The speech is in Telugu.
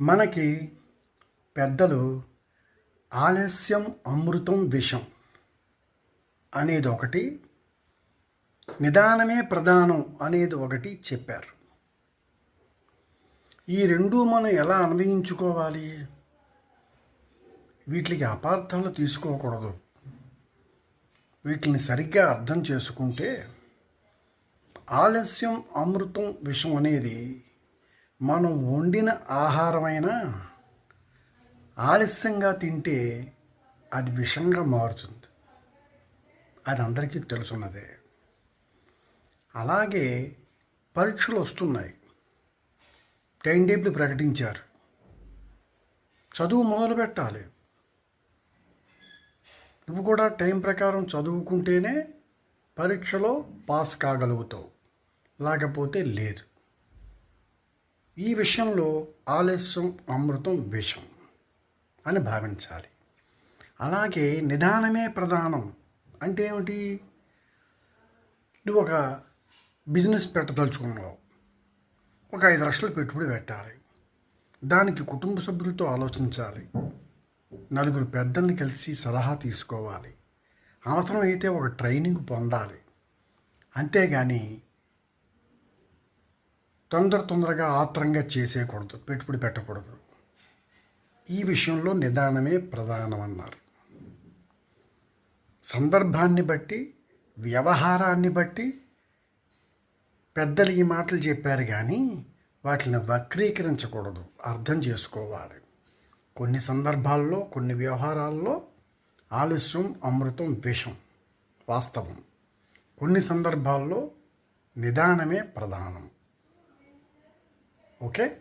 మనకి పెద్దలు ఆలస్యం అమృతం విషం అనేది ఒకటి నిదానమే ప్రధానం అనేది ఒకటి చెప్పారు. ఈ రెండు మనం ఎలా అన్వయించుకోవాలి? వీటికి అపార్థాలు తీసుకోకూడదు. వీటిని సరిగ్గా అర్థం చేసుకుంటే ఆలస్యం అమృతం విషం అనేది మనం వండిన ఆహారమైనా ఆలస్యంగా తింటే అది విషంగా మారుతుంది. అది అందరికీ తెలుసున్నదే. అలాగే పరీక్షలు వస్తున్నాయి. టైం టేబుల్ ప్రకటించారు. చదువు మొదలు పెట్టాలి. నువ్వు కూడా టైం ప్రకారం చదువుకుంటేనే పరీక్షలో పాస్ కాగలుగుతావు. లేకపోతే లేదు. ఈ విషయంలో ఆలస్యం అమృతం విషం అని భావించాలి. అలాగే నిదానమే ప్రధానం అంటే ఏమిటి? నువ్వు ఒక బిజినెస్ పెట్టదలుచుకున్నావు. ఒక ఐదు లక్షలు పెట్టుబడి పెట్టాలి. దానికి కుటుంబ సభ్యులతో ఆలోచించాలి. నలుగురు పెద్దల్ని కలిసి సలహా తీసుకోవాలి. అవసరమైతే ఒక ట్రైనింగ్ పొందాలి. అంతేగాని తొందర తొందరగా ఆత్రంగా చేసేయకూడదు పెట్టుబడి పెట్టకూడదు. ఈ విషయంలో నిదానమే ప్రధానమన్నారు. సందర్భాన్ని బట్టి వ్యవహారాన్ని బట్టి పెద్దలు ఈ మాటలు చెప్పారు కానీ వాటిని వక్రీకరించకూడదు అర్థం చేసుకోవాలి. కొన్ని సందర్భాల్లో కొన్ని వ్యవహారాల్లో ఆలస్యం అమృతం విషం వాస్తవం. కొన్ని సందర్భాల్లో నిదానమే ప్రధానం. Okay?